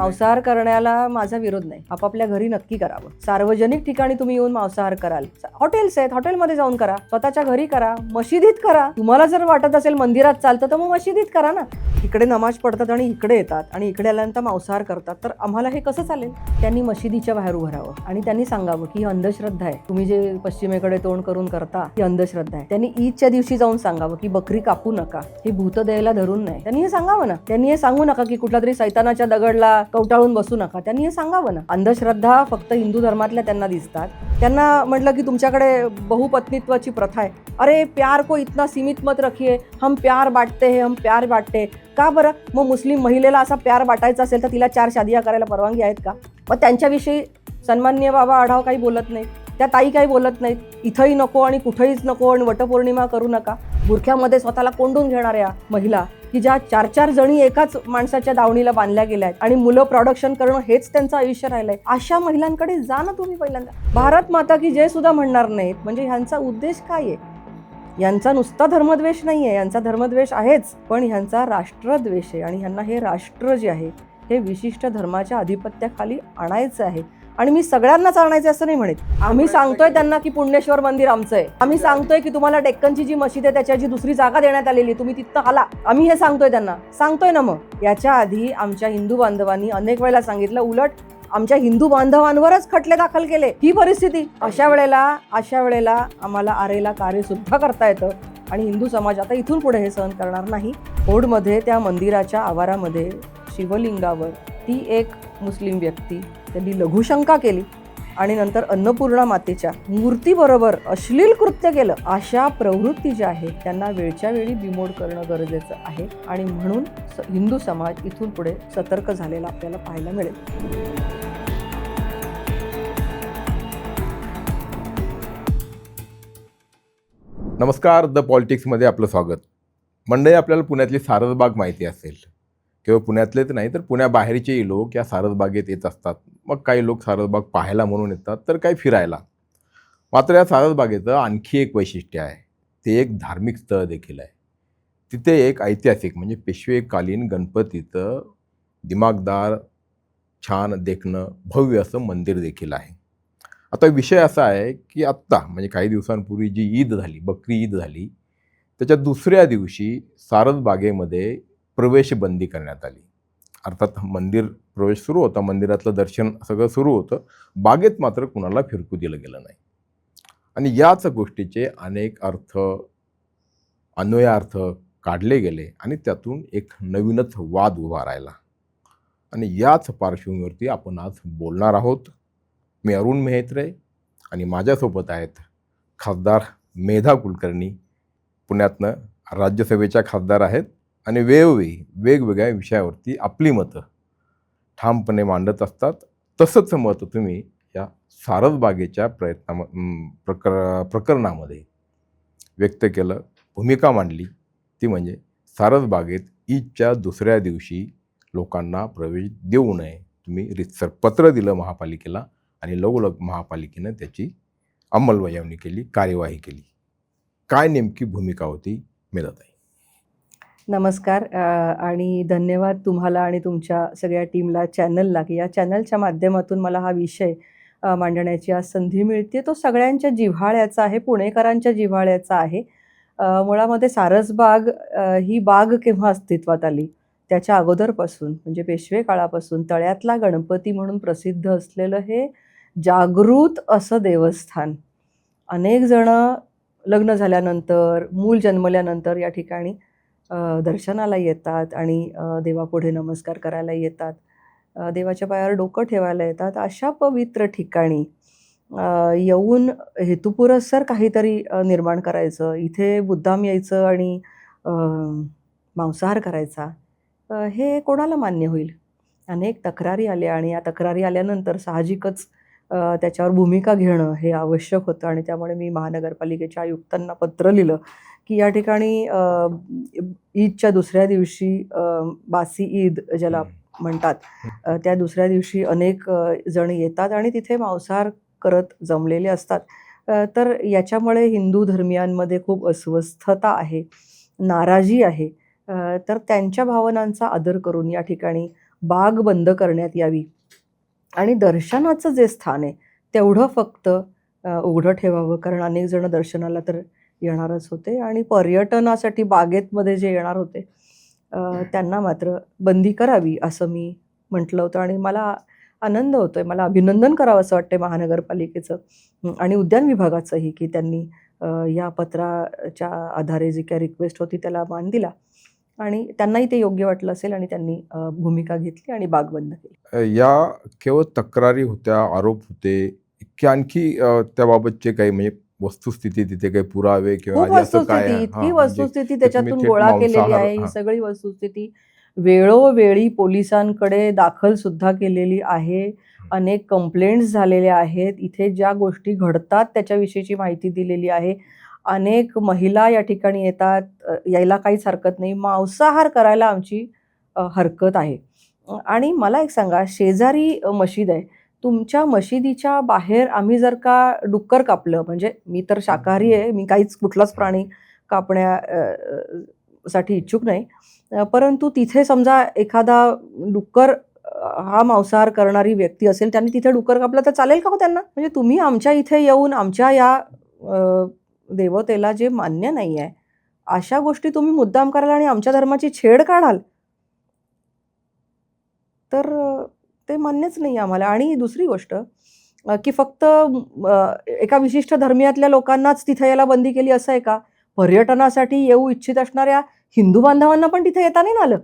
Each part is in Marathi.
मांसाहार करण्याला माझा विरोध नाही. आपापल्या घरी नक्की करावं. सार्वजनिक ठिकाणी तुम्ही येऊन मांसाहार कराल. हॉटेल्स आहेत हॉटेलमध्ये जाऊन करा. स्वतःच्या घरी करा. मशिदीत करा. तुम्हाला जर वाटत असेल मंदिरात चालतं तर मग मशिदीत करा ना. इकडे नमाज पडतात आणि इकडे येतात. आणि इकडे आल्यानंतर मांसाहार करतात. तर आम्हाला हे कसं चालेल? त्यांनी मशिदीच्या बाहेर उभं राहावं. आणि त्यांनी सांगावं की ही अंधश्रद्धा आहे. तुम्ही जे पश्चिमेकडे तोंड करून करता ही अंधश्रद्धा आहे. त्यांनी ईदच्या दिवशी जाऊन सांगावं की बकरी कापू नका. ही भूत द्यायला धरून नाही. त्यांनी हे सांगावं ना. त्यांनी हे सांगू नका की कुठला तरी सैतानाच्या दगडला कवटाळून बसू नका. त्यांनी हे सांगावं ना. अंधश्रद्धा फक्त हिंदू धर्मातल्या त्यांना दिसतात. त्यांना म्हटलं की तुमच्याकडे बहुपत्नीत्वाची प्रथा आहे. अरे प्यार को इतना सीमित मत रखिये हम प्यार बाटते हे हम प्यार बाटते का बरं? मग मुस्लिम महिलेला असा प्यार वाटायचा असेल तर तिला चार शादिया करायला परवानगी आहेत का? मग त्यांच्याविषयी सन्माननीय बाबा आढाव काही बोलत नाही त्या ताई काही बोलत नाहीत. इथंही नको आणि कुठंहीच नको आणि वटपौर्णिमा करू नका. बुरख्यामध्ये स्वतःला कोंडून घेणाऱ्या महिला की ज्या चार चार जणी एकाच माणसाच्या दावणीला बांधल्या गेल्या आहेत आणि मुलं प्रोडक्शन करणं हेच त्यांचं आयुष्य राहिलंय. अशा महिलांकडे जा ना तुम्ही पहिल्यांदा. भारत माता की जय सुद्धा म्हणणार नाहीत. म्हणजे ह्यांचा उद्देश काय आहे? यांचा नुसता धर्मद्वेष नाही आहे यांचा धर्मद्वेष आहेच पण ह्यांचा राष्ट्रद्वेष आहे. आणि ह्यांना हे राष्ट्र जे आहे हे विशिष्ट धर्माच्या आधिपत्याखाली आणायचं आहे. आणि मी सगळ्यांनाच आणायचं असं नाही म्हणत. आम्ही सांगतोय त्यांना की पुण्येश्वर मंदिर आमचं आहे. आम्ही सांगतोय की तुम्हाला डेक्कनची जी मशीद आहे त्याच्याची दुसरी जागा देण्यात आलेली आहे, तुम्ही तिथं आला. आम्ही हे सांगतोय त्यांना. सांगतोय ना मग. याच्या आधी आमच्या हिंदू बांधवांनी अनेक वेळेला सांगितलं उलट आमच्या हिंदू बांधवांवरच खटले दाखल केले. ही परिस्थिती. अशा वेळेला अशा वेळेला आम्हाला आरेला कार्य सुद्धा करता येतं आणि हिंदू समाज आता इथून पुढे हे सहन करणार नाही. ओढमध्ये त्या मंदिराच्या आवारामध्ये शिवलिंगावर ती एक मुस्लिम व्यक्ती त्यांनी लघुशंका केली आणि नंतर अन्नपूर्णा मातेच्या मूर्तीबरोबर अश्लील कृत्य केलं. अशा प्रवृत्ती ज्या आहेत त्यांना वेळच्या वेळी बिमोड करणं गरजेचं आहे आणि म्हणून स- हिंदू समाज इथून पुढे सतर्क झालेला आपल्याला पाहायला मिळेल. नमस्कार द पॉलिटिक्समध्ये आपलं स्वागत. मंडळी आपल्याला पुण्यातली सारसबाग माहिती असेल. केवळ पुण्यातलेच नाही तर पुण्याबाहेरचेही लोक या सारसबागेत येत असतात. मग काही लोक सारसबाग पाहायला म्हणून येतात तर काही फिरायला. मात्र या सारसबागेचं आणखी एक वैशिष्ट्य आहे. ते एक धार्मिक स्थळ देखील आहे. तिथे एक ऐतिहासिक म्हणजे पेशवेकालीन गणपतीचं दिमागदार छान देखणं भव्य असं मंदिर देखील आहे. आता विषय असा आहे की आत्ता म्हणजे काही दिवसांपूर्वी जी ईद झाली बकरी ईद झाली त्याच्या दुसऱ्या दिवशी सारसबागेमध्ये प्रवेशबंदी करण्यात आली. अर्थात मंदिर प्रवेश सुरू होता मंदिरातलं दर्शन सगळं सुरू होतं. बागेत मात्र कुणाला फिरकू दिलं गेलं नाही. आणि याच गोष्टीचे अनेक अर्थ अन्वयार्थ काढले गेले आणि त्यातून एक नवीनच वाद उभा राहिला. आणि याच पार्श्वभूमीवरती आपण आज बोलणार आहोत मी अरुण मेहत्रे आणि माझ्यासोबत आहेत खासदार मेधा कुलकर्णी. पुण्यातनं राज्यसभेच्या खासदार आहेत आणि वेळोवेळी वेगवेगळ्या विषयावरती आपली मतं ठामपणे मांडत असतात. तसंच मत तुम्ही या सारसबागेच्या प्रयत्ना प्रकर प्रकरणामध्ये व्यक्त केलं भूमिका मांडली. ती म्हणजे सारसबागेत ईदच्या दुसऱ्या दिवशी लोकांना प्रवेश देऊ नये. तुम्ही रितसर पत्र दिलं महापालिकेला आणि लवलग महापालिकेनं त्याची अंमलबजावणी केली कार्यवाही केली. काय नेमकी भूमिका होती मिळत आहे? नमस्कार आणि धन्यवाद तुम्हाला आणि तुमच्या सगळ्या टीमला चॅनलला की या चॅनलच्या माध्यमातून मला हा विषय मांडण्याची आज संधी मिळते तो सगळ्यांच्या जिव्हाळ्याचा आहे पुणेकरांच्या जिव्हाळ्याचा आहे. मुळामध्ये सारसबाग ही बाग केव्हा अस्तित्वात आली? त्याच्या अगोदरपासून म्हणजे पेशवे काळापासून तळ्यातला गणपती म्हणून प्रसिद्ध असलेलं हे जागृत असं देवस्थान. अनेक जणं लग्न झाल्यानंतर मूल जन्मल्यानंतर या ठिकाणी दर्शनाला येतात आणि देवापुढे नमस्कार करायला येतात. देवाच्या पायावर डोकं ठेवायला येतात. अशा पवित्र ठिकाणी येऊन हेतुपुरस्सर काहीतरी निर्माण करायचं. इथे बुद्धाम यायचं आणि मांसाहार करायचा. हे कोणाला मान्य होईल? अनेक तक्रारी आल्या आणि या तक्रारी आल्यानंतर साहजिकच त्याच्यावर भूमिका घेणं हे आवश्यक होतं आणि त्यामुळे मी महानगरपालिकेच्या आयुक्तांना पत्र लिहिलं. की या ठिकाणी ईदच्या दुसऱ्या दिवशी बासी ईद ज्याला म्हणतात त्या दुसऱ्या दिवशी अनेक जण येतात आणि तिथे मांसाहार करत जमलेले असतात. तर याच्यामुळे हिंदू धर्मियांमध्ये खूप अस्वस्थता आहे नाराजी आहे. तर त्यांच्या भावनांचा आदर करून या ठिकाणी बाग बंद करण्यात यावी. आणि दर्शनाचं जे स्थान आहे तेवढं फक्त उघडं ठेवावं कारण अनेक जण दर्शनाला तर येणारच होते आणि पर्यटनासाठी बागेतमध्ये जे येणार होते त्यांना मात्र बंदी करावी असं मी म्हटलं होतं. आणि मला आनंद होतोय मला अभिनंदन करावं असं वाटतंय महानगरपालिकेचं आणि उद्यान विभागाचंही की त्यांनी या पत्राच्या आधारे जी काही रिक्वेस्ट होती त्याला मान दिला आणि त्यांनाही ते योग्य वाटलं असेल आणि त्यांनी भूमिका घेतली आणि बाग बंद केली. या केवळ तक्रारी होत्या आरोप होते की आणखी त्याबाबतचे काही म्हणजे वस्तुस्थिती तिथे काही पुरावे किंवा खूप आधी असं काय वस्तुस्थिती हां, इतकी म्हणजे वस्तुस्थिती त्याच्यातून थेट गोळा केलेली मांसाहार- आहे ही हां. सगळी वस्तुस्थिती वेळोवेळी पोलिसांकडे दाखल सुद्धा केलेली आहे. अनेक कंप्लेंट्स झालेल्या आहेत. इथे ज्या गोष्टी घडतात त्याच्याविषयीची माहिती दिलेली आहे. अनेक महिला या ठिकाणी येतात. अ, यायला काहीच हरकत नाही. मांसाहार करायला आमची अ, हरकत आहे. आणि मला एक सांगा शेजारी अ, मशीद आहे. तुमच्या मशिदीच्या बाहेर आम्ही जर का डुक्कर कापलं म्हणजे मी तर शाकाहारी आहे मी काहीच कुठलाच प्राणी कापण्या साठी इच्छुक नाही. परंतु तिथे समजा एखादा डुक्कर हा मांसाहार करणारी व्यक्ती असेल त्यांनी तिथे डुक्कर कापलं तर चालेल का हो त्यांना? म्हणजे तुम्ही आमच्या इथे येऊन आमच्या या देवतेला जे मान्य नाही आहे अशा गोष्टी तुम्ही मुद्दाम कराल आणि आमच्या धर्माची छेड काढाल? तर ते मान्यच नाही आम्हाला. आणि दुसरी गोष्ट की फक्त एका विशिष्ट धर्मियातल्या लोकांनाच तिथे यायला बंदी केली असं आहे का? पर्यटनासाठी येऊ इच्छित असणाऱ्या हिंदू बांधवांना पण तिथे येता नाही आलं.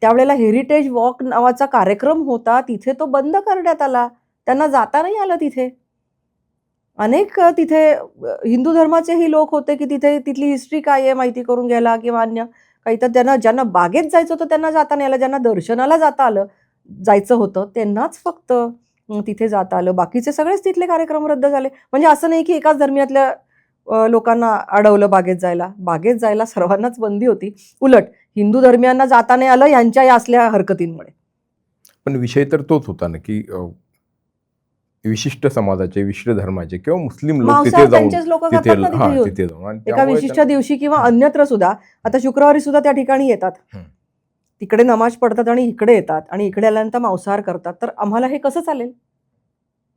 त्यावेळेला हेरिटेज वॉक नावाचा कार्यक्रम होता तिथे तो बंद करण्यात आला. त्यांना जाता नाही आलं तिथे. अनेक तिथे हिंदू धर्माचेही लोक होते की तिथे तिथली हिस्ट्री काय आहे माहिती करून घ्यायला किंवा अन्य. काही तर त्यांना ज्यांना बागेत जायचं होतं त्यांना जाता नाही आलं ज्यांना दर्शनाला जाता आलं. जायचं होतं त्यांनाच फक्त तिथे जाता आलं. बाकीचे सगळेच तिथले कार्यक्रम रद्द झाले. म्हणजे असं नाही की एकाच धर्मियातल्या लोकांना अडवलं बागेत जायला. बागेत जायला सर्वांनाच बंदी होती. उलट हिंदू धर्मियांना जाता नाही आलं यांच्या या असल्या हरकतींमुळे. पण विषय तर तोच होता ना की विशिष्ट समाजाचे विशिष्ट धर्माचे किंवा मुस्लिम लोक तिथे जाऊन एका विशिष्ट दिवशी किंवा. अन्यत्र सुद्धा आता शुक्रवारी सुद्धा त्या ठिकाणी येतात. तिकडे नमाज पडतात आणि इकडे येतात आणि इकडे आल्यानंतर मांसाहार करतात. तर आम्हाला हे कसं चालेल?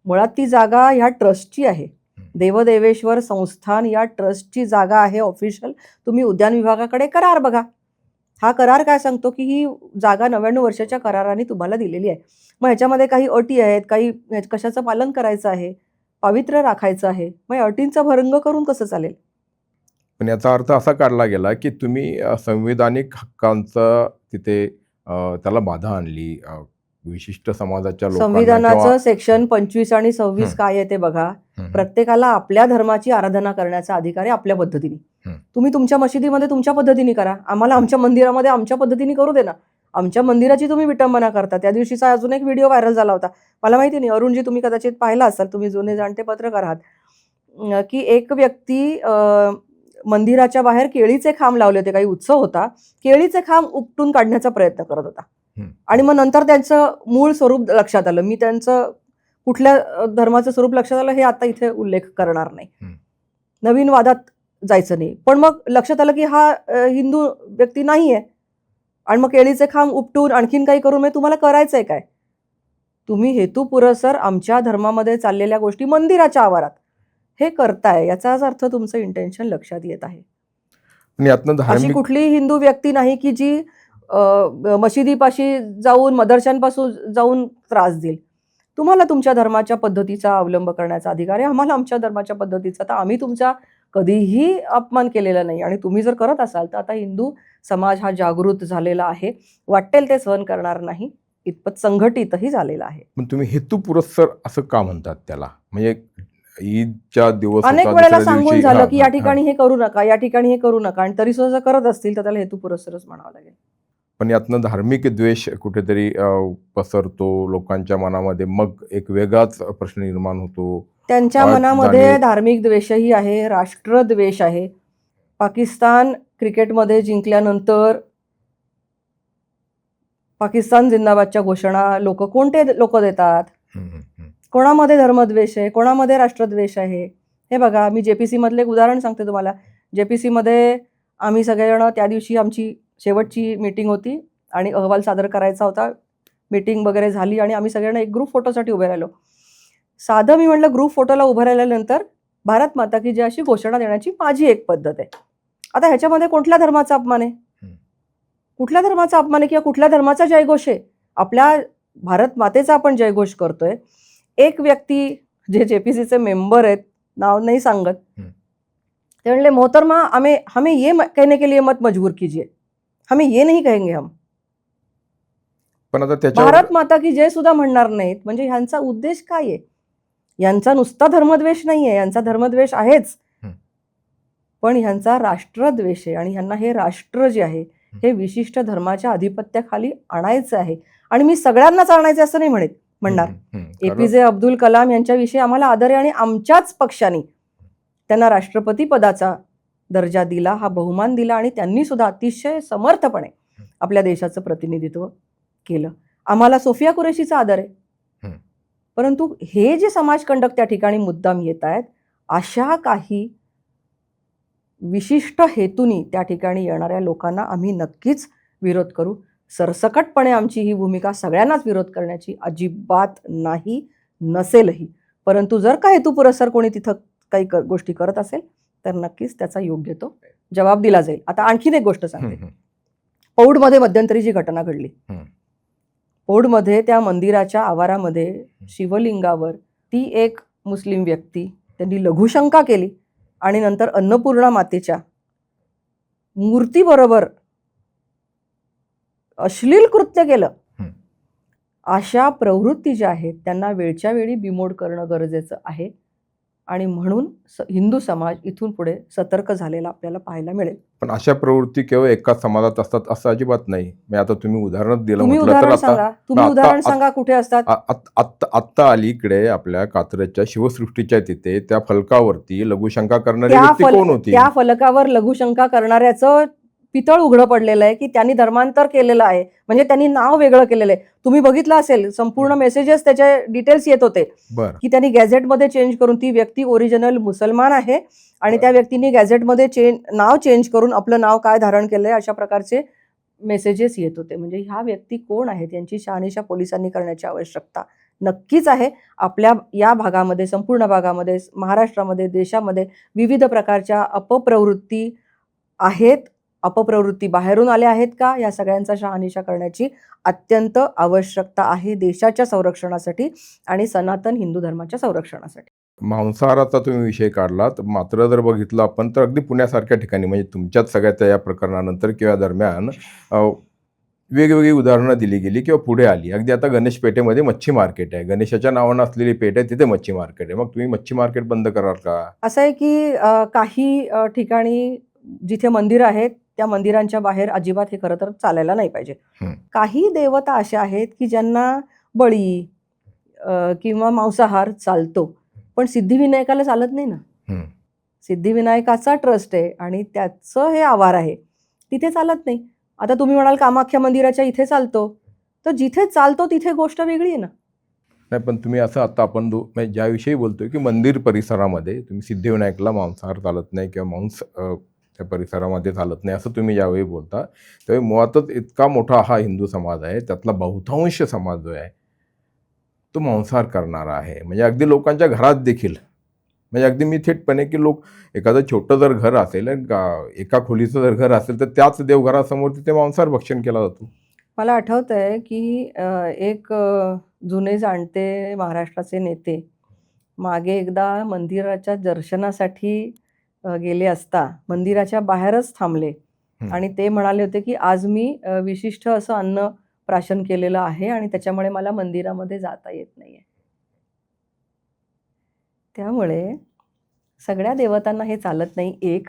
मुळात ती जागा ह्या ट्रस्टची आहे. देवदेवेश्वर संस्थान या ट्रस्टची जागा आहे ऑफिशियल. तुम्ही उद्यान विभागाकडे करार बघा. हा करार काय सांगतो की ही जागा नव्याण्णव वर्षाच्या कराराने तुम्हाला दिलेली आहे. मग ह्याच्यामध्ये काही अटी आहेत काही कशाचं पालन करायचं आहे पावित्र्य राखायचं आहे. मग या अटींचा भंग करून कसं चालेल? पण याचा अर्थ असा काढला गेला की तुम्ही संविधानिक हक्कांचा तिथे त्याला बाधा आणली. विशिष्ट समाजाच्या संविधानाचं सेक्शन पंचवीस आणि सव्वीस. काय आहे ते बघा. प्रत्येकाला आपल्या धर्माची आराधना करण्याचा अधिकार आहे आपल्या पद्धतीने. तुम्ही तुमच्या मशिदीमध्ये तुमच्या पद्धतीने करा. आम्हाला आमच्या मंदिरामध्ये आमच्या पद्धतीने करू दे ना. आमच्या मंदिराची तुम्ही विटंबना करता. त्या दिवशीचा अजून एक व्हिडिओ व्हायरल झाला होता. मला माहिती नाही अरुणजी तुम्ही कदाचित पाहिला असाल. तुम्ही जुने जाणते पत्रकार आहात की एक व्यक्ती मंदिराच्या बाहेर केळीचे खांब लावले होते. काही उत्सव होता. केळीचे खांब उपटून काढण्याचा प्रयत्न करत होता. आणि मग नंतर त्यांचं मूळ स्वरूप लक्षात आलं. मी त्यांचं कुठल्या धर्माचं स्वरूप लक्षात आलं हे आता इथे उल्लेख करणार नाही. नवीन वादात जायचं नाही. पण मग लक्षात आलं की हा हिंदू व्यक्ती नाही आहे आणि मग केळीचे खांब उपटून आणखीन काही करून म्हणजे तुम्हाला करायचं आहे काय? तुम्ही हेतू पुरस्सर आमच्या धर्मामध्ये चाललेल्या गोष्टी मंदिराच्या आवारात. हे करताय याचाच अर्थ तुमचं इंटेन्शन लक्षात येत आहे. अशी कुठलीही हिंदू व्यक्ती नाही की जी मशिदीपाशी जाऊन मदरशांपासून जाऊन त्रास देईल. तुम्हाला तुमच्या धर्माच्या पद्धतीचा अवलंब करण्याचा अधिकार आहे. आम्हाला आमच्या धर्माच्या पद्धतीचा तर आम्ही तुमचा कधीही अपमान केलेला नाही. आणि तुम्ही जर करत असाल तर आता हिंदू समाज हा जागृत झालेला आहे. वाटेल ते सहन करणार नाही. इतपत संघटितही झालेला आहे. पण तुम्ही हेतू पुरस्सर असं का म्हणतात त्याला? म्हणजे ईदच्या दिवस अनेक वेळेला सांगून झालं की या ठिकाणी हे करू नका या ठिकाणी हे करू नका आणि तरी सुद्धा करत असतील तर त्याला हेतू पुरस्सरच म्हणावं लागेल. पण यातनं धार्मिक द्वेष कुठेतरी पसरतो लोकांच्या मनामध्ये मग एक वेगळाच प्रश्न निर्माण होतो. त्यांच्या मनामध्ये धार्मिक द्वेषही आहे राष्ट्रद्वेष आहे. पाकिस्तान क्रिकेटमध्ये जिंकल्यानंतर पाकिस्तान जिंदाबादच्या घोषणा लोक कोणते लोक देतात. कोणामध्ये धर्मद्वेष आहे? कोणामध्ये राष्ट्रद्वेष आहे? हे बघा मी जे पी सीमधलं एक उदाहरण सांगते तुम्हाला. जे पी सीमध्ये आम्ही सगळेजण त्या दिवशी आमची शेवटची मीटिंग होती आणि अहवाल सादर करायचा होता. मीटिंग वगैरे झाली आणि आम्ही सगळ्यांना एक ग्रुप फोटोसाठी उभे राहिलो. साधं मी म्हटलं ग्रुप फोटोला उभं राहिल्यानंतर भारत माता की जय अशी घोषणा देण्याची माझी एक पद्धत आहे. आता ह्याच्यामध्ये कुठल्या धर्माचा अपमान आहे. कुठल्या धर्माचा अपमान आहे किंवा कुठल्या धर्माचा जयघोष आहे? आपल्या भारत मातेचा आपण जयघोष करतोय. एक व्यक्ती जे जेपीसीचे मेंबर आहेत नाव नाही सांगत. ते म्हणले मोहतरमा हमें हमें ये कहने के लिए मत मजबूर कीजिए. हमें ये नहीं कहेंगे हम. पण आता भारत माता की जय सुद्धा म्हणणार नाहीत. म्हणजे ह्यांचा उद्देश काय आहे? यांचा नुसता धर्मद्वेष नाहीये यांचा धर्मद्वेष आहेच. हं. पण ह्यांचा राष्ट्रद्वेष आहे. आणि ह्यांना हे राष्ट्र जे आहे हे विशिष्ट धर्माच्या आधिपत्याखाली आणायचं आहे. आणि मी सगळ्यांनाच आणायचं असं नाही म्हणत. म्हणणार. एपीजे अब्दुल कलाम यांच्याविषयी आम्हाला आदर आहे आणि आमच्याच पक्षाने त्यांना राष्ट्रपती पदाचा दर्जा दिला हा बहुमान दिला आणि त्यांनी सुद्धा अतिशय समर्थपणे आपल्या देशाचं प्रतिनिधित्व केलं. आम्हाला सोफिया कुरेशीचा आदर आहे. परंतु हे जे समाजकंडक त्या ठिकाणी मुद्दाम येत आहेत अशा काही विशिष्ट हेतूनी त्या ठिकाणी येणाऱ्या लोकांना आम्ही नक्कीच विरोध करू. सरसकटपणे आमची ही भूमिका सगळ्यांनाच विरोध करण्याची अजिबात नाही नसेलही परंतु जर का हेतू पुरस्सर कोणी तिथं काही क- गोष्टी करत असेल तर नक्कीच त्याचा योग्य तो जबाब दिला जाईल आता आणखीन एक गोष्ट सांगते. पौडमध्ये मध्यंतरी जी घटना घडली. पौडमध्ये त्या मंदिराच्या आवारामध्ये शिवलिंगावर ती एक मुस्लिम व्यक्ती त्यांनी लघुशंका केली आणि नंतर अन्नपूर्णा मातेच्या मूर्तीबरोबर अश्लील कृत्य केलं. अशा प्रवृत्ती ज्या आहेत त्यांना वेळच्या वेळी बिमोड करणं गरजेचं आहे. आणि म्हणून हिंदू समाज इथून पुढे सतर्क झालेला आपल्याला पाहायला मिळेल. पण अशा प्रवृत्ती केवळ एकाच समाजात असतात असं अजिबात नाही. मी आता तुम्ही उदाहरणच दिलं तुम्ही उदाहरण सांगा. तुम्ही उदाहरण सांगा कुठे असतात? आत्ता अलीकडे आपल्या कात्रजच्या शिवसृष्टीच्या तिथे त्या फलकावरती लघुशंका करणारी कोण होती? त्या फलकावर लघुशंका करणाऱ्याचं पितळ उघडं पडलेलं आहे की त्यांनी धर्मांतर केलेलं आहे. म्हणजे त्यांनी नाव वेगळं केलेलं आहे. तुम्ही बघितलं असेल संपूर्ण मेसेजेस त्याचे डिटेल्स येत होते की त्यांनी गॅझेटमध्ये चेंज करून ती व्यक्ती ओरिजिनल मुसलमान आहे आणि त्या व्यक्तीने गॅझेटमध्ये चेंज नाव चेंज करून आपलं नाव काय धारण केलंय अशा प्रकारचे मेसेजेस येत होते. म्हणजे ह्या व्यक्ती कोण आहेत? यांची शहानिशा पोलिसांनी करण्याची आवश्यकता नक्कीच आहे. आपल्या या भागामध्ये संपूर्ण भागामध्ये महाराष्ट्रामध्ये देशामध्ये विविध प्रकारच्या अपप्रवृत्ती आहेत. अपप्रवृत्ती बाहेरून आल्या आहेत का? या सगळ्यांचा शहानिशा करण्याची अत्यंत आवश्यकता आहे देशाच्या संरक्षणासाठी आणि सनातन हिंदू धर्माच्या संरक्षणासाठी. मांसाहाराचा तुम्ही विषय काढलात. मात्र जर बघितलं आपण तर अगदी पुण्यासारख्या ठिकाणी म्हणजे तुमच्याच सगळ्या या प्रकरणानंतर किंवा दरम्यान वेगवेगळी उदाहरणं दिली गेली किंवा पुढे आली. अगदी आता गणेश पेठेमध्ये मच्छी मार्केट आहे. गणेशाच्या नावानं असलेली पेठ आहे तिथे मच्छी मार्केट आहे. मग तुम्ही मच्छी मार्केट बंद कराल का? असं आहे की काही ठिकाणी जिथे मंदिर आहेत त्या मंदिरांच्या बाहेर अजिबात हे खरं तर चालायला नाही पाहिजे. काही देवता अशा आहेत की ज्यांना बळी किंवा मांसाहार चालतो पण सिद्धिविनायकाला चालत नाही ना. सिद्धिविनायकाचा ट्रस्ट आहे आणि त्याचं हे आवार आहे तिथे चालत नाही आता तुम्ही म्हणाल कामाख्या मंदिराच्या इथे चालतो तर जिथे चालतो तिथे गोष्ट वेगळी आहे ना नाही पण तुम्ही असं आता आपण म्हणजे ज्याविषयी बोलतोय की मंदिर परिसरामध्ये तुम्ही सिद्धिविनायकला मांसाहार चालत नाही किंवा मांस त्या परिसरामध्ये चालत नाही असं तुम्ही ज्यावेळी बोलता त्यावेळी मुळातच इतका मोठा हा हिंदू समाज आहे त्यातला बहुतांश समाज जो आहे तो मांसाहार करणारा आहे. म्हणजे अगदी लोकांच्या घरात देखील म्हणजे अगदी मी थेटपणे की लोक एखादं छोटं जर घर असेल गा- एका खोलीचं जर घर असेल तर त्याच देवघरासमोर तिथे मांसाहार भक्षण केला जातो. मला आठवत आहे की एक जुने जाणते महाराष्ट्राचे नेते मागे एकदा मंदिराच्या दर्शनासाठी गेले असता मंदिराच्या बाहेरच थांबले. आणि ते म्हणाले होते की आज मी विशिष्ट असं अन्न प्राशन केलेलं आहे आणि त्याच्यामुळे मला मंदिरामध्ये जाता येत नाहीये. त्यामुळे सगळ्या देवतांना हे चालत नाही एक.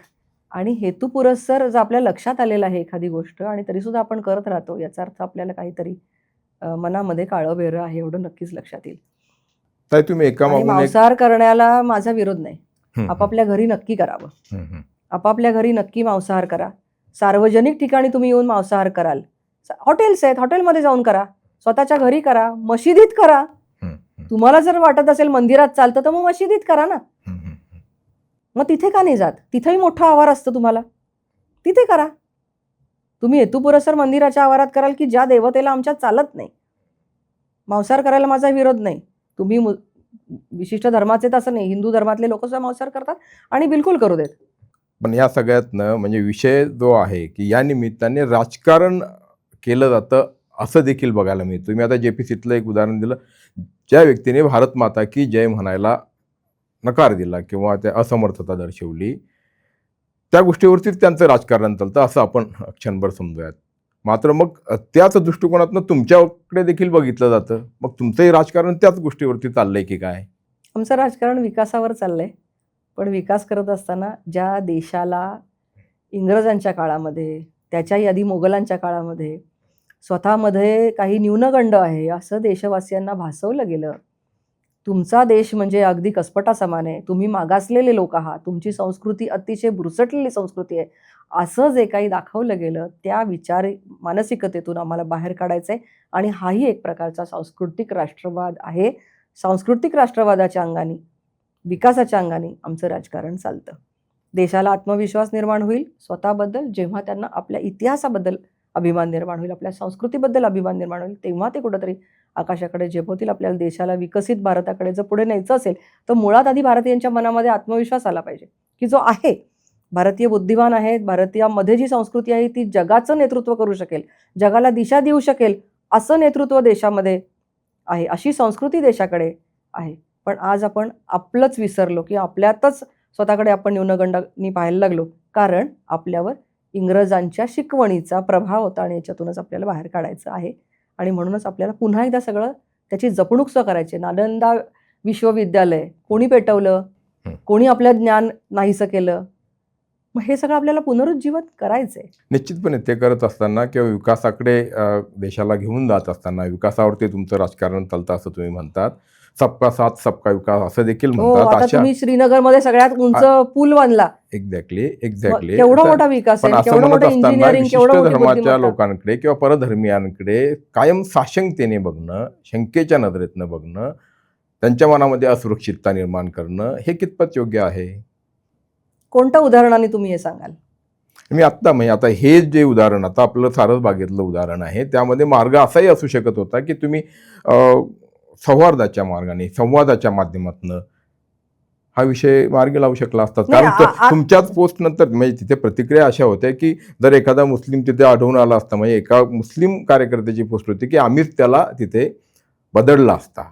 आणि हेतू पुरस्सर जर आपल्या लक्षात आलेलं आहे एखादी गोष्ट आणि तरीसुद्धा आपण करत राहतो याचा अर्थ आपल्याला काहीतरी मनामध्ये काळं बेरं आहे एवढं नक्कीच लक्षात येईल. तुम्ही एका मांसाहार करण्याला माझा विरोध नाही. आपापल्या घरी नक्की करावं. आपापल्या घरी नक्की मांसाहार करा. सार्वजनिक ठिकाणी तुम्ही येऊन मांसाहार कराल. हॉटेल्स आहेत हॉटेलमध्ये जाऊन करा. स्वतःच्या घरी करा मशिदीत करा. तुम्हाला जर वाटत असेल मंदिरात चालतं तर मग मशिदीत करा ना. मग तिथे का नाही जात? तिथेही मोठं आवार असतं तुम्हाला. तिथे करा. तुम्ही हेतुपुरस्सर मंदिराच्या आवारात कराल की ज्या देवतेला आमच्यात चालत नाही. मांसाहार करायला माझा विरोध नाही. तुम्ही विशिष्ट धर्माचे तर असं नाही. हिंदू धर्मातले लोक सुद्धा मांसाहार करतात आणि बिलकुल करू देत. पण या सगळ्यातनं म्हणजे विषय जो आहे की या निमित्ताने राजकारण केलं जातं असं देखील बघायला मिळतं. तुम्ही आता जे पी सीतलं एक उदाहरण दिलं. ज्या व्यक्तीने भारत माता की जय म्हणायला नकार दिला किंवा त्या असमर्थता दर्शवली त्या गोष्टीवरतीच त्यांचं राजकारण चालतं असं आपण क्षणभर समजूयात. मात्र मग त्याच दृष्टिकोनातनं तुमच्याकडे देखील बघितलं जातं. मग तुमचंही राजकारण त्याच गोष्टीवरती चाललंय की काय? आमचं राजकारण विकासावर चाललंय. पण विकास करत असताना ज्या देशाला इंग्रजांच्या काळामध्ये त्याच्याही आधी मोगलांच्या काळामध्ये स्वतःमध्ये काही न्यूनगंड आहे असं देशवासियांना भासवलं गेलं तुमचा देश म्हणजे अगदी कसपटा समान आहे. तुम्ही मागासलेले लोक आहात. तुमची संस्कृती अतिशय बुरसटलेली संस्कृती आहे. असं जे काही दाखवलं गेलं त्या विचार मानसिकतेतून आम्हाला बाहेर काढायचं आहे आणि हाही एक प्रकारचा सांस्कृतिक राष्ट्रवाद आहे. सांस्कृतिक राष्ट्रवादाच्या अंगाने विकासाच्या अंगाने आमचं राजकारण चालतं. देशाला आत्मविश्वास निर्माण होईल स्वतःबद्दल. जेव्हा त्यांना आपल्या इतिहासाबद्दल अभिमान निर्माण होईल आपल्या संस्कृतीबद्दल अभिमान निर्माण होईल तेव्हा ते कुठंतरी आकाशाकडे झेपवतील आपल्याला देशाला विकसित भारताकडे जर पुढे न्यायचं असेल तर मुळात आधी भारतीयांच्या मनामध्ये आत्मविश्वास आला पाहिजे की जो आहे भारतीय बुद्धिमान आहेत भारतीयामध्ये जी संस्कृती आहे ती जगाचं नेतृत्व करू शकेल जगाला दिशा देऊ शकेल असं नेतृत्व देशामध्ये आहे अशी संस्कृती देशाकडे आहे. पण आज आपण आपलंच विसरलो की आपल्यातच स्वतःकडे आपण न्यूनगंडांनी पाहायला लागलो कारण आपल्यावर इंग्रजांच्या शिकवणीचा प्रभाव होता आणि याच्यातूनच आपल्याला बाहेर काढायचं आहे. आणि म्हणूनच आपल्याला पुन्हा एकदा सगळं त्याची जपणूक सुद्धा करायची. नालंदा विश्वविद्यालय कोणी पेटवलं. कोणी आपलं ज्ञान नाहीसं केलं मग हे सगळं आपल्याला पुनरुज्जीवन करायचं आहे निश्चितपणे ते करत असताना किंवा विकासाकडे देशाला घेऊन जात असताना विकासावरती तुमचं राजकारण चालतं असं तुम्ही म्हणतात सबका साथ सबका विकास असं देखील हो म्हणतात. आता तुम्ही श्रीनगरमध्ये सगळ्यात उंच पूल बांधला. एक्झॅक्टली एक्झॅक्टली केवढा मोठा विकास पण आहे असं केवढं म्हणत मोठं असताना इंजिनिअरिंग विशिष्ट केवढं मोठी धर्माच्या बुद्धिमत्ता. लोकांकडे किंवा परधर्मियांकडे कायम साशंकतेने बघणं शंकेच्या नजरेतनं बघणं त्यांच्या मनामध्ये असुरक्षितता निर्माण करणं हे कितपत योग्य आहे? कोणत्या उदाहरणाने तुम्ही हे सांगाल? मी आत्ता म्हणजे आता हे जे उदाहरण आता आपलं सारसबागेतलं उदाहरण आहे त्यामध्ये मार्ग असाही असू शकत होता की तुम्ही अ, सौहार्दाच्या मार्गाने संवादाच्या माध्यमातून हा विषय मार्गी लावू शकला असतात. नाही, कारण तुमच्याच पोस्ट नंतर म्हणजे तिथे प्रतिक्रिया अशा होत्या की जर एखादा मुस्लिम तिथे आढळून आला असता म्हणजे एका मुस्लिम कार्यकर्त्याची पोस्ट होती की आम्हीच त्याला तिथे बदलला असता.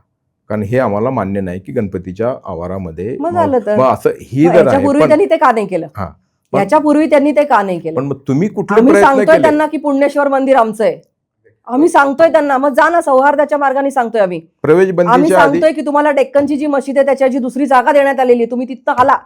कारण हे आम्हाला मान्य नाही की गणपतीच्या आवारामध्ये असं ही जर त्यांनी ते का नाही केलं? याच्यापूर्वी त्यांनी ते का नाही केलं? पण मग तुम्ही कुठले प्रयत्न त्यांना की पुण्येश्वर मंदिर आमचं आहे. आम्ही सांगतोय त्यांना. मग जा ना सौहार्दाच्या मार्गाने सांगतोय आम्ही. प्रवेश आम्ही बंदीच्या आधी सांगतोय की तुम्हाला डेक्कनची जी मशीद आहे त्याची दुसरी जागा देण्यात आलेली आहे. तुम्ही तिथं हाला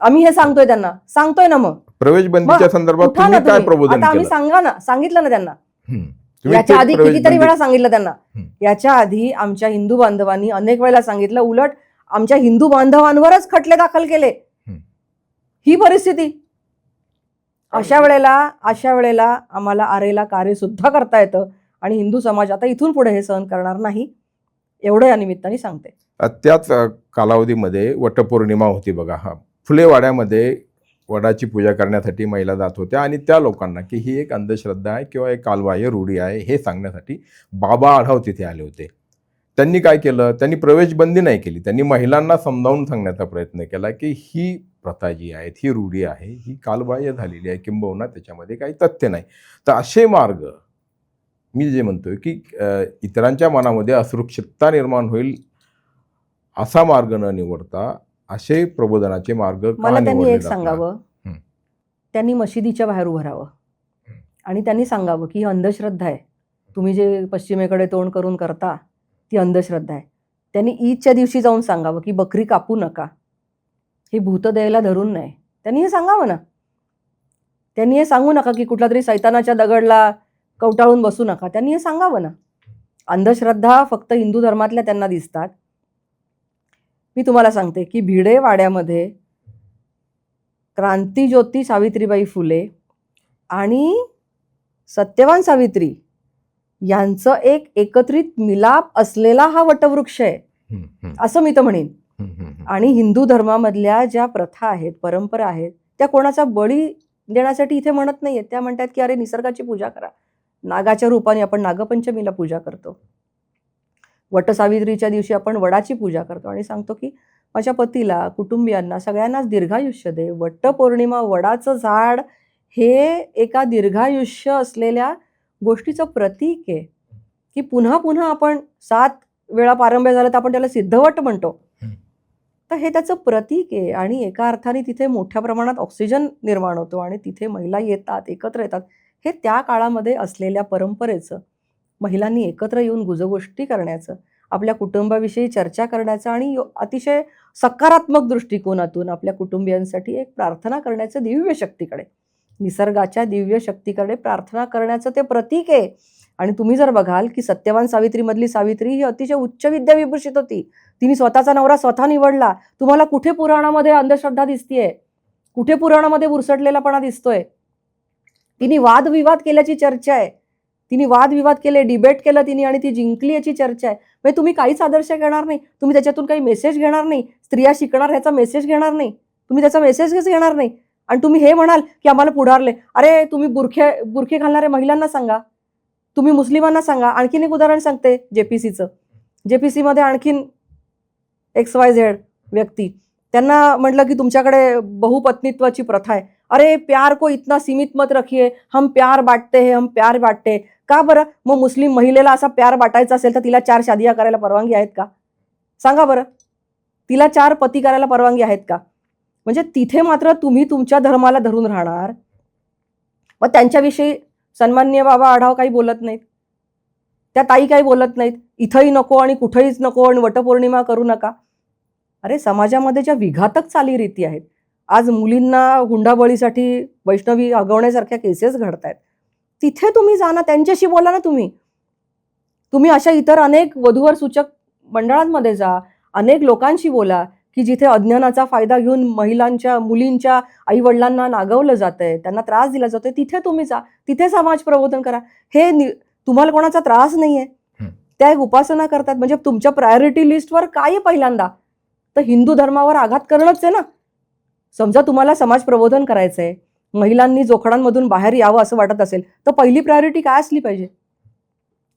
आम्ही हे सांगतोय त्यांना. सांगतोय ना मग. प्रवेश बंदीच्या संदर्भात उठा ना तुम्ही काय तुम्ही. प्रबोधन आता आम्ही केलं? सांगा ना. सांगितलं ना त्यांना. हम्म. तुम्ही याच्या थेट आधी प्रवेश कितीतरी बंदी- वेळा सांगितलं त्यांना. याच्या आधी आमच्या हिंदू बांधवांनी अनेक वेळेला सांगितलं उलट आमच्या हिंदू बांधवांवरच खटले दाखल केले. ही परिस्थिती. अशा वेळेला अशा वेळेला आम्हाला आरेला कार्य सुद्धा करता येतं. आणि हिंदू समाज आता इथून पुढे हे सहन करणार नाही एवढं या निमित्ताने सांगते. त्याच कालावधीमध्ये वटपौर्णिमा होती बघा हा. फुलेवाड्यामध्ये वडाची पूजा करण्यासाठी महिला जात होत्या आणि त्या लोकांना की ही एक अंधश्रद्धा आहे किंवा एक कालबाह्य रूढी आहे हे सांगण्यासाठी बाबा आढाव तिथे आले होते. त्यांनी काय केलं? त्यांनी प्रवेश बंदी नाही केली. त्यांनी महिलांना समजावून सांगण्याचा प्रयत्न केला की ही प्रथा जी आहे ही रूढी आहे ही कालबाह्य झालेली आहे किंबहुना त्याच्यामध्ये काही तथ्य नाही. तर असे मार्ग मी जे म्हणतोय की इतरांच्या मनामध्ये असुरक्षितता निर्माण होईल असा मार्ग न निवडता असे प्रबोधनाचे मार्ग मला त्यांनी एक? सांगावं. हं. त्यांनी मशिदीच्या बाहेर उभं राहावं. आणि त्यांनी सांगावं की ही अंधश्रद्धा आहे. तुम्ही जे पश्चिमेकडे तोंड करून करता ती अंधश्रद्धा आहे. त्यांनी ईदच्या दिवशी जाऊन सांगावं की बकरी कापू नका. ही भूत द्यायला धरून नाही. त्यांनी हे सांगावं ना. त्यांनी हे सांगू नका की कुठला तरी सैतानाच्या दगडला कवटाळून बसू नका. त्यांनी हे सांगावं ना. अंधश्रद्धा फक्त हिंदू धर्मातल्या त्यांना दिसतात. मी तुम्हाला सांगते की भिडे वाड्यामध्ये क्रांतीज्योती सावित्रीबाई फुले आणि सत्यवान सावित्री यांचं एक एकत्रित मिलाप असलेला हा वटवृक्ष आहे. असं मी तर म्हणेन. आणि हिंदू धर्मामधल्या ज्या प्रथा आहेत परंपरा आहेत त्या कोणाचा बळी देण्यासाठी इथे म्हणत नाहीये त्या म्हणतात की अरे निसर्गाची पूजा करा. नागाच्या रूपाने आपण नागपंचमीला पूजा करतो. वटसावित्रीच्या दिवशी आपण वडाची पूजा करतो आणि सांगतो की माझ्या पतीला कुटुंबियांना सगळ्यांनाच दीर्घायुष्य दे. वटपौर्णिमा वडाचं झाड हे एका दीर्घायुष्य असलेल्या गोष्टीचं प्रतीक आहे. की पुन्हा पुन्हा आपण सात वेळा पारंब्य झालं तर आपण त्याला सिद्धवट म्हणतो. तर हे त्याचं प्रतीक आहे आणि एका अर्थाने तिथे मोठ्या प्रमाणात ऑक्सिजन निर्माण होतो आणि तिथे महिला येतात एकत्र येतात. हे त्या काळामध्ये असलेल्या परंपरेचं महिलांनी एकत्र येऊन गुजगोष्टी करण्याचं आपल्या कुटुंबाविषयी चर्चा करण्याचं आणि अतिशय सकारात्मक दृष्टिकोनातून आपल्या कुटुंबियांसाठी एक प्रार्थना करण्याचं दिव्य शक्तीकडे. निसर्गाच्या दिव्य शक्तीकडे प्रार्थना करण्याचं ते प्रतीक आहे. आणि तुम्ही जर बघाल की सत्यवान सावित्रीमधली सावित्री ही अतिशय उच्च विद्या विभूषित होती. तिने स्वतःचा नवरा स्वतः निवडला. तुम्हाला कुठे पुराणामध्ये अंधश्रद्धा दिसतीये? कुठे पुराणामध्ये बुरसटलेलापणा दिसतोय? तिने वादविवाद केल्याची चर्चा आहे. तिने वादविवाद केले डिबेट केलं तिने आणि ती जिंकली याची चर्चा आहे. म्हणजे तुम्ही काहीच आदर्श घेणार नाही. तुम्ही त्याच्यातून काही मेसेज घेणार नाही. स्त्रिया शिकणार ह्याचा मेसेज घेणार नाही. तुम्ही त्याचा मेसेजच घेणार नाही. आणि तुम्ही हे म्हणाल की आम्हाला पुढारले. अरे तुम्ही बुरखे बुरखे घालणाऱ्या महिलांना सांगा. तुम्ही मुस्लिमांना सांगा. आणखीन एक उदाहरण सांगते जेपीसीचं जेपीसीमध्ये आणखीन एक्स वाय झेड व्यक्ती. त्यांना म्हटलं की तुमच्याकडे बहुपत्नीत्वाची प्रथा आहे. अरे प्यार को इतना सीमित मत रखिए हम प्यार बाटते हैं हम प्यार बाटते का बरं? मग मुस्लिम महिलेला असा प्यार वाटायचा असेल तर तिला चार शादिया करायला परवानगी आहेत का? सांगा बरं तिला चार पती करायला परवानगी आहेत का? म्हणजे तिथे मात्र तुम्ही तुमच्या धर्माला धरून राहणार. मग त्यांच्याविषयी सन्मान्य बाबा आढाव काही बोलत नाहीत. त्या ताई काही बोलत नाहीत. इथंही नको आणि कुठंहीच नको आणि वटपौर्णिमा करू नका. अरे समाजामध्ये ज्या विघातक चालीरीती आहेत आज मुलींना हुंडाबळीसाठी वैष्णवी अगवण्यासारख्या केसेस घडत आहेत तिथे तुम्ही जा ना त्यांच्याशी बोला ना तुम्ही. तुम्ही अशा इतर अनेक वधूवर सूचक मंडळांमध्ये जा अनेक लोकांशी बोला की जिथे अज्ञानाचा फायदा घेऊन महिलांच्या मुलींच्या आईवडिलांना नागवलं जात आहे त्यांना त्रास दिला जातोय तिथे तुम्ही जा. तिथे समाज प्रबोधन करा. हे तुम्हाला कोणाचा त्रास नाही आहे. त्या एक उपासना करतात. म्हणजे तुमच्या प्रायोरिटी लिस्टवर काय पहिल्यांदा? तर हिंदू धर्मावर आघात करणंच आहे ना. समजा तुम्हाला समाज प्रबोधन करायचं आहे महिलांनी जोखडांमधून बाहेर यावं असं वाटत असेल तर पहिली प्रायोरिटी काय असली पाहिजे?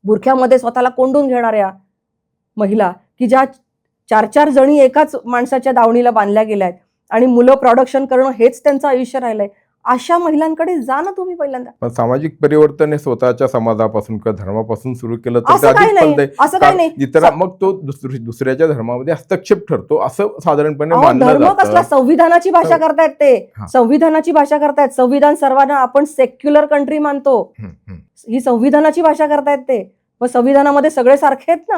बुरख्यामध्ये स्वतःला कोंडून घेणाऱ्या महिला की ज्या चार चार जणी एकाच माणसाच्या दावणीला बांधल्या गेल्या आहेत आणि मुलं प्रॉडक्शन करणं हेच त्यांचं आयुष्य राहिलंय अशा महिलांकडे जा ना तुम्ही पहिल्यांदा पण सामाजिक परिवर्तन हे स्वतःच्या समाजापासून किंवा धर्मापासून सुरू केलं तर असं काही नाही. असं काही नाही इतर मग तो दुसरी- दुसऱ्याच्या धर्मामध्ये हस्तक्षेप ठरतो असं साधारणपणे अहो, मानलं धर्म कसला जातं संविधानाची भाषा. करतायत ते हा. संविधानाची भाषा करतायत संविधान सर्वांना आपण सेक्युलर कंट्री मानतो हं, हं. ही संविधानाची भाषा करतायत ते मग संविधानामध्ये सगळे सारखे आहेत ना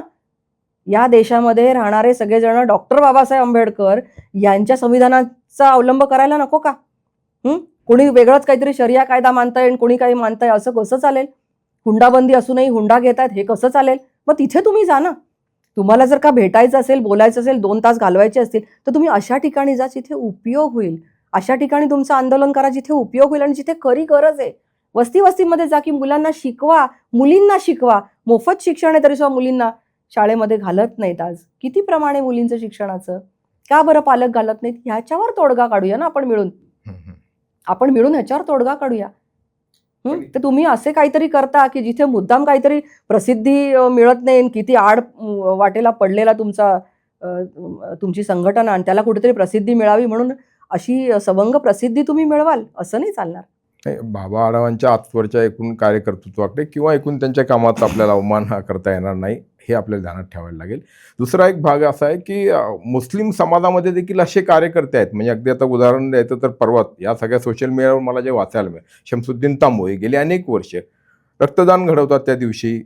या देशामध्ये राहणारे सगळेजण डॉक्टर बाबासाहेब आंबेडकर यांच्या संविधानाचा अवलंब करायला नको का हं? कोणी वेगळंच काहीतरी शरिया कायदा मानताय आणि कोणी काही मानताय असं कसं चालेल? हुंडाबंदी असूनही हुंडा घेतायत हे कसं चालेल? मग तिथे तुम्ही जा ना. तुम्हाला जर का भेटायचं असेल बोलायचं असेल दोन तास घालवायचे असतील तर तुम्ही अशा ठिकाणी जा जिथे उपयोग होईल. अशा ठिकाणी तुमचं आंदोलन करा जिथे उपयोग होईल आणि जिथे खरी गरज आहे. वस्ती वस्तीमध्ये जा की मुलांना शिकवा मुलींना शिकवा. मोफत शिक्षण आहे तरी सुद्धा मुलींना शाळेमध्ये घालत नाहीत आज. किती प्रमाणे मुलींचं शिक्षणाचं? का बरं पालक घालत नाहीत? ह्याच्यावर तोडगा काढूया ना आपण मिळून. आपण मिळून ह्याच्यावर तोडगा काढूया? तर तुम्ही असे काहीतरी करता की जिथे मुद्दाम काहीतरी प्रसिद्धी मिळत नाही किती आड वाटेला पडलेला तुमचा तुमची संघटना आणि त्याला कुठेतरी प्रसिद्धी मिळावी म्हणून अशी सबंग प्रसिद्धी तुम्ही मिळवाल असं नाही चालणार. बाबा आढावांच्या आजवरच्या एकूण कार्यकर्तृत्वाकडे किंवा एकूण त्यांच्या कामाचा आपल्याला अवमान हा करता येणार नाही. हे आपल्याला ध्यानात ठेवायला लागेल. दुसरा एक भाग असा आहे की मुस्लिम समाजामध्ये देखील असे कार्यकर्ते आहेत. म्हणजे अगदी आता उदाहरण द्यायचं तर पर्वत या सगळ्या सोशल मीडियावर मला जे वाचायला मिळेल. शमसुद्दीन तांबोळी गेली अनेक वर्ष. रक्तदान घडवतात त्या दिवशी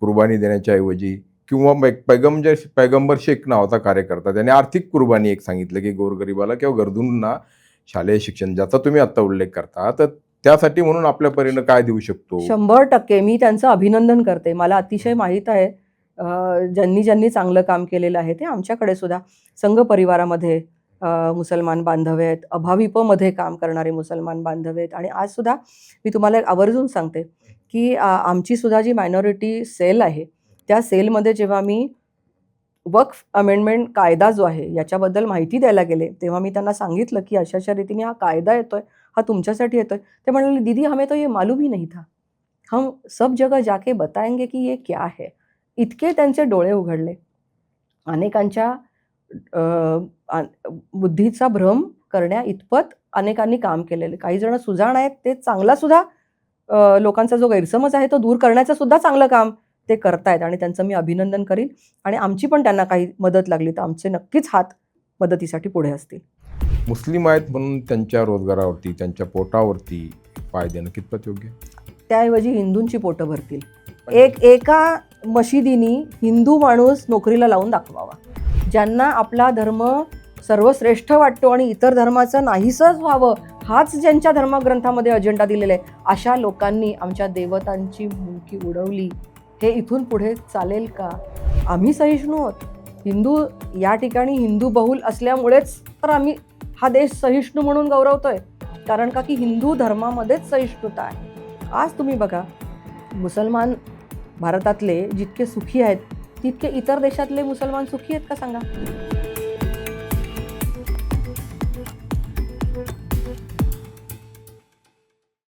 कुर्बानी देण्याच्या ऐवजी किंवा पै- पैगंबर पैगंबर शेख नावाचा कार्यकर्ता. त्याने आर्थिक कुर्बानी एक सांगितलं की गोरगरिबाला किंवा गरजूंना शालेय शिक्षण ज्याचा तुम्ही आता उल्लेख करता तर त्यासाठी म्हणून आपल्या परीनं काय देऊ शकतो? शंभर टक्के. मी त्यांचं अभिनंदन करते. मला अतिशय माहीत आहे. ज्यांनी ज्यांनी चांगलं काम केलेलं आहे ते आमच्याकडे सुद्धा संघ परिवारामध्ये मुसलमान बांधव आहेत अभाविपमध्ये काम करणारे मुसलमान बांधव आहेत. आणि आजसुद्धा मी तुम्हाला आवर्जून सांगते की आमचीसुद्धा आमची सुद्धा जी मायनॉरिटी सेल आहे त्या सेलमध्ये जेव्हा मी वक्फ अमेंडमेंट कायदा जो आहे याच्याबद्दल माहिती द्यायला गेले तेव्हा मी त्यांना सांगितलं की अशा अशा रीतीने हा कायदा येतो आहे हा तुमच्यासाठी येतो आहे ते म्हणाले दीदी हमें तो ये मालूम ही नहीं था. हम सब जगह जाके बताएंगे कि ये क्या है. इतके त्यांचे डोळे उघडले. अनेकांच्या बुद्धीचा भ्रम करण्या इतपत अनेकांनी काम केलेले. काही जण सुजाण आहेत ते चांगला सुद्धा अ, लोकांचा जो गैरसमज आहे तो दूर करण्याचं सुद्धा चांगलं काम ते करतायत आणि त्यांचं मी अभिनंदन करीन. आणि आमची पण त्यांना काही मदत लागली तर आमचे नक्कीच हात मदतीसाठी पुढे असतील. मुस्लिम आहेत म्हणून त्यांच्या रोजगारावरती त्यांच्या पोटावरती पाय देणं कितपत योग्य? त्याऐवजी हिंदूंची पोटं भरतील. एक एका मशिदीनी हिंदू माणूस नोकरीला लावून दाखवावा. ज्यांना आपला धर्म सर्वश्रेष्ठ वाटतो आणि इतर धर्माचं नाहीसंच व्हावं हाच ज्यांच्या धर्मग्रंथामध्ये अजेंडा दिलेला आहे अशा लोकांनी आमच्या देवतांची मुंकी उडवली. हे इथून पुढे चालेल का? आम्ही सहिष्णू आहोत. हिंदू या ठिकाणी हिंदू बहुल असल्यामुळेच तर आम्ही हा देश सहिष्णू म्हणून गौरवतोय. कारण का की हिंदू धर्मामध्येच सहिष्णुता आहे. आज तुम्ही बघा मुसलमान भारतातले जितके सुखी आहेत तितके इतर देशातले मुसलमान सुखी आहेत का सांगा?